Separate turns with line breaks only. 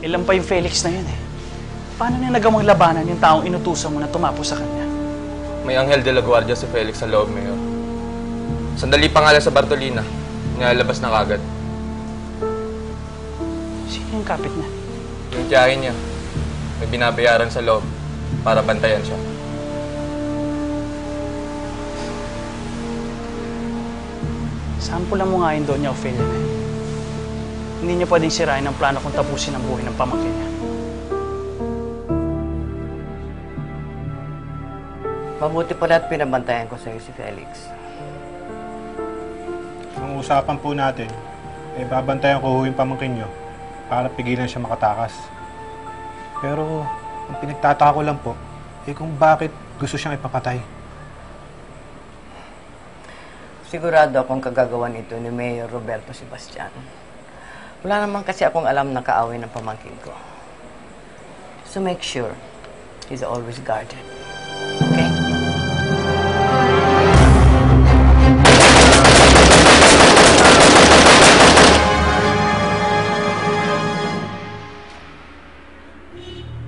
Ilan pa yung Felix na yun eh. Paano niya nagamang labanan yung taong inutusan mo na tumapo sa kanya?
May Angel de la Guardia si Felix sa loob, Mayor. Sandali pa nga lang sa Bartolina. Nilalabas na kagad.
Sino yung kapit niya?
Yung tiyahin niya, may binabayaran sa loob para bantayan siya.
Sampulan mo nga yung Doña Ofelia na yun. Hindi niya pwedeng sirain ang plano kung tapusin ang buhay ng pamangkin niya.
Mabuti pala at pinabantayan ko sa'yo si Felix.
Ang usapan po natin, eh babantayan ko ho yung pamangkin nyo para pigilan siya makatakas. Pero, ang pinagtataka ko lang po, eh kung bakit gusto siyang ipapatay.
Sigurado akong kagagawan ito ni Mayor Roberto Sebastian. Wala naman kasi akong alam na kaaway ng pamangkin ko. So make sure he's always guarded. Okay? Beep.